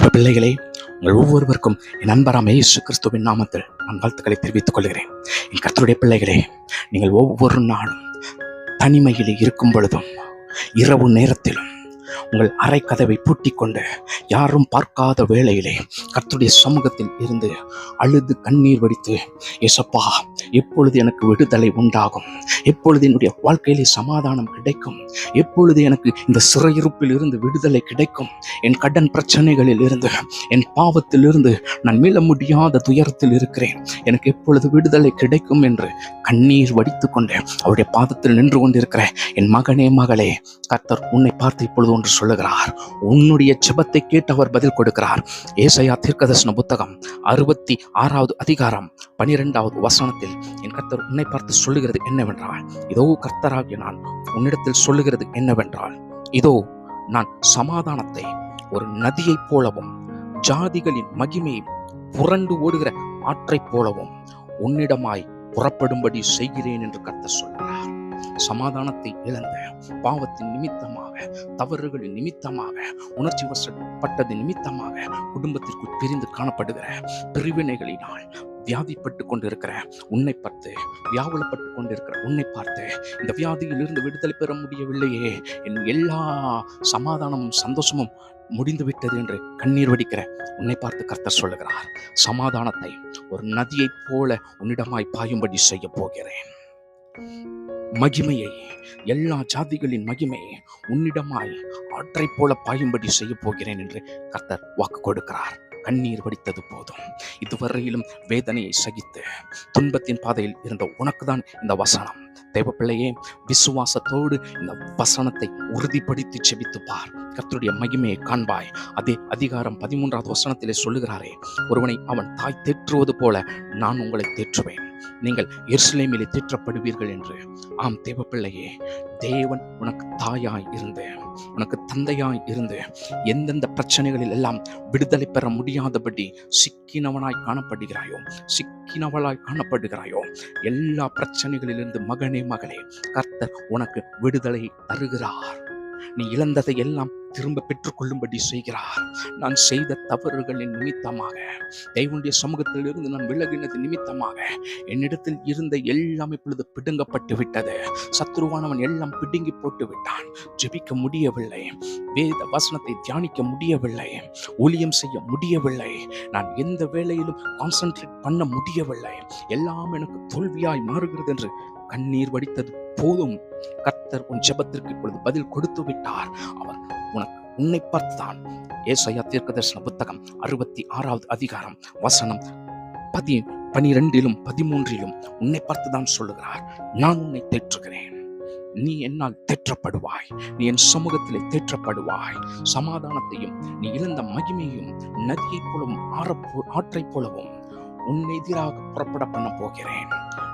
தேவ பிள்ளைகளே உங்கள் ஒவ்வொருவருக்கும் என் அன்பராமே இயேசு கிறிஸ்துவின் நாமத்தில் நான் வாழ்த்துக்களை தெரிவித்துக் கொள்கிறேன். என் கர்த்தருடைய பிள்ளைகளே நீங்கள் ஒவ்வொரு நாளும் தனிமையில் இருக்கும் பொழுதும் இரவு நேரத்திலும் உங்கள் அறை கதவை பூட்டிக் கொண்டு யாரும் பார்க்காத வேளையிலே கர்த்தருடைய சமூகத்தில் இருந்து அழுது கண்ணீர் வடித்து எசப்பா எப்பொழுது எனக்கு விடுதலை உண்டாகும்? எப்பொழுது என்னுடைய வாழ்க்கையிலே சமாதானம் கிடைக்கும்? எப்பொழுது எனக்கு இந்த சிறையிருப்பில் இருந்து விடுதலை கிடைக்கும்? என் கடன் பிரச்சனைகளில் இருந்து என் பாவத்தில் இருந்து நான் மீள முடியாத துயரத்தில் இருக்கிறேன். எனக்கு எப்பொழுது விடுதலை கிடைக்கும்? என்று கண்ணீர் வடித்து கொண்டு அவருடைய பாதத்தில் நின்று கொண்டிருக்கிற என் மகனே மகளே கர்த்தர் உன்னை பார்த்து இப்பொழுது என்று சொல்லுகிறார். உன்னுடைய செபத்தை கேட்டவர் பதில் கொடுக்கிறார். ஏசையா தீர்க்கதர்சன புத்தகம் அறுபத்தி ஆறாவது அதிகாரம் பனிரெண்டாவது வசனத்தில் என் கர்த்தர் உன்னை பார்த்து சொல்லுகிறது என்னவென்றால் இதோ கர்த்தராகிய நான் உன்னிடத்தில் சொல்லுகிறது என்னவென்றால் இதோ நான் சமாதானத்தை ஒரு நதியைப் போலவும் ஜாதிகளின் மகிமையை புரண்டு ஓடுகிற ஆற்றைப் போலவும் உன்னிடமாய் புறப்படும்படி செய்கிறேன் என்று கர்த்தர் சொல்கிறார் சமாதானத்தை இழந்த பாவத்தின் நிமித்தமாக தவறுகளின் நிமித்தமாக உணர்ச்சி வசப்பட்டது நிமித்தமாக குடும்பத்திற்குள் பிரிந்து காணப்படுகிற பிரிவினைகளினால் வியாதிப்பட்டு கொண்டிருக்கிற உன்னை பார்த்து வியாகுலப்பட்டு கொண்டிருக்கிற உன்னை பார்த்து இந்த வியாதியிலிருந்து விடுதலை பெற முடியவில்லையே என் எல்லா சமாதானமும் சந்தோஷமும் முடிந்து விட்டது என்று கண்ணீர் வடிக்கிற உன்னை பார்த்து கர்த்தர் சொல்லுகிறார் சமாதானத்தை ஒரு நதியைப் போல உன்னிடமாய் பாயும்படி செய்ய போகிறேன். மகிமையை எல்லா ஜாதிகளின் மகிமையை உன்னிடமாய் ஆற்றை போல பாயும்படி செய்ய போகிறேன் என்று கர்த்தர் வாக்கு கொடுக்கிறார். கண்ணீர் வடித்தது போதும். இதுவரையிலும் வேதனையை சகித்து துன்பத்தின் பாதையில் இருந்த உனக்குதான் இந்த வசனம். தேவப்பிள்ளையே விசுவாசத்தோடு இந்த வசனத்தை உறுதிப்படுத்தி செபித்து பார். கர்த்தருடைய மகிமையை காண்பாய். அதே அதிகாரம் பதிமூன்றாவது வசனத்திலே சொல்லுகிறாரே ஒருவனை அவன் தாய் தேற்றுவது போல நான் உங்களை தேற்றுவேன். நீங்கள் எருசலேமிலே தேற்றப்படுவீர்கள் என்று. ஆம் தேவப்பிள்ளையே தேவன் உனக்கு தாயாய் இருந்து உனக்கு தந்தையாய் இருந்து எந்தெந்த பிரச்சனைகளில் எல்லாம் விடுதலை பெற முடியாதபடி சிக்கினவனாய் காணப்படுகிறாயோ சிக்கினவளாய் காணப்படுகிறாயோ எல்லா பிரச்சனைகளிலிருந்து மகனே மகளே கர்த்தர் உனக்கு விடுதலை தருகிறார். நீ இழந்ததை எல்லாம் திரும்ப பெற்றுக்கொள்ளும்படி செய்கிறார். நான் செய்த தவறுகளின் நிமித்தமாக தெய்வனுடைய சமூகத்திலிருந்து நான் விலகினது நிமித்தமாக என்னிடத்தில் இருந்த எல்லாம் இப்பொழுது பிடுங்கப்பட்டு விட்டது. சத்ருவானவன் எல்லாம் பிடுங்கி போட்டு விட்டான். ஜெபிக்க முடியவில்லை. வேத வசனத்தை தியானிக்க முடியவில்லை. ஊழியம் செய்ய முடியவில்லை. நான் எந்த வேலையிலும் கான்சென்ட்ரேட் பண்ண முடியவில்லை. எல்லாம் எனக்கு தோல்வியாய் மாறுகிறது என்று கண்ணீர் வடித்தது போதும். கர்த்தர் உன் ஜெபத்திற்கு இப்பொழுது பதில் கொடுத்து விட்டார். அவர் உனக்கு உன்னை பார்த்துதான் ஏசையா தீர்க்கதர்சன புத்தகம் அறுபத்தி ஆறாவது அதிகாரம் வசனம் பதி பனிரெண்டிலும் பதிமூன்றிலும் உன்னை பார்த்துதான் சொல்லுகிறார். நான் உன்னை தேற்றுகிறேன். நீ என்னால் தேற்றப்படுவாய். நீ என் சமூகத்திலே தேற்றப்படுவாய். சமாதானத்தையும் நீ இழந்த மகிமையும் நதியைப் போலவும் ஆறப்போ ஆற்றைப் போலவும் உன் எதிராக புறப்பட பண்ண போகிறேன்.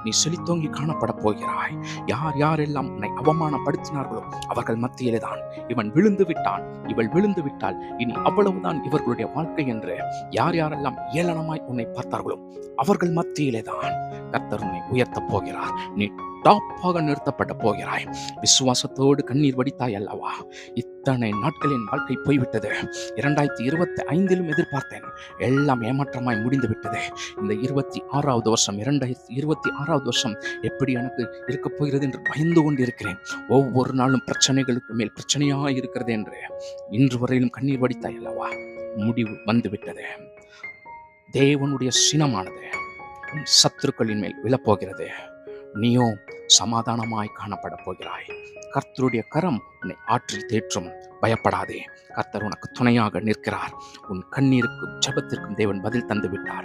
நீ செழித்தோங்கி காணப்பட போகிறாய். யார் யாரெல்லாம் உன்னை அவமானப்படுத்தினார்களோ அவர்கள் மத்தியிலே தான் இவன் விழுந்து விட்டான். இவள் விழுந்து விட்டால் இனி அவ்வளவுதான் இவர்களுடைய வாழ்க்கை என்று யார் யாரெல்லாம் ஏளனமாய் உன்னை பார்த்தார்களோ அவர்கள் மத்தியிலே தான் கர்த்தர் உன்னை உயர்த்தப் போகிறார். நீ டாப்பாக நிறுத்தப்பட போகிறாய். விசுவாசத்தோடு கண்ணீர் வடித்தாய் அல்லவா? இத்தனை நாட்களின் வாழ்க்கை போய்விட்டது. இரண்டாயிரத்தி இருபத்தி ஐந்திலும் எதிர்பார்த்தேன். எல்லாம் ஏமாற்றமாய் முடிந்து விட்டது இந்த இருபத்தி ஆறாவது வருஷம் இரண்டாயிரத்தி இருபத்தி ஆறாவது வருஷம் எப்படி எனக்கு இருக்கப் போகிறது என்று பயந்து கொண்டிருக்கிறேன். ஒவ்வொரு நாளும் பிரச்சனைகளுக்கு மேல் பிரச்சனையாக இருக்கிறது என்று. இன்று வரையிலும் கண்ணீர் வடித்தாய் அல்லவா? முடிவு வந்துவிட்டது. தேவனுடைய சினமானது உன் சத்துருக்களின் மேல் விழப்போகிறது. நீயோ சமாதானமாய் காணப்பட போகிறாய். கர்த்தருடைய கரம் உன்னை ஆற்றில் தேற்றும். பயப்படாதே. கர்த்தர் உனக்கு துணையாக நிற்கிறார். உன் கண்ணீருக்கும் ஜெபத்திற்கும் தேவன் பதில் தந்து விட்டார்.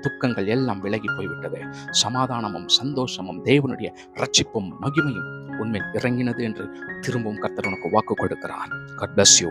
துக்கங்கள் எல்லாம் விலகி போய்விட்டது. சமாதானமும் சந்தோஷமும் தேவனுடைய ரட்சிப்பும் மகிமையும் உண்மையில் இறங்கினது என்று திரும்பவும் கர்த்தர் உனக்கு வாக்கு கொடுக்கிறார். Cut bless you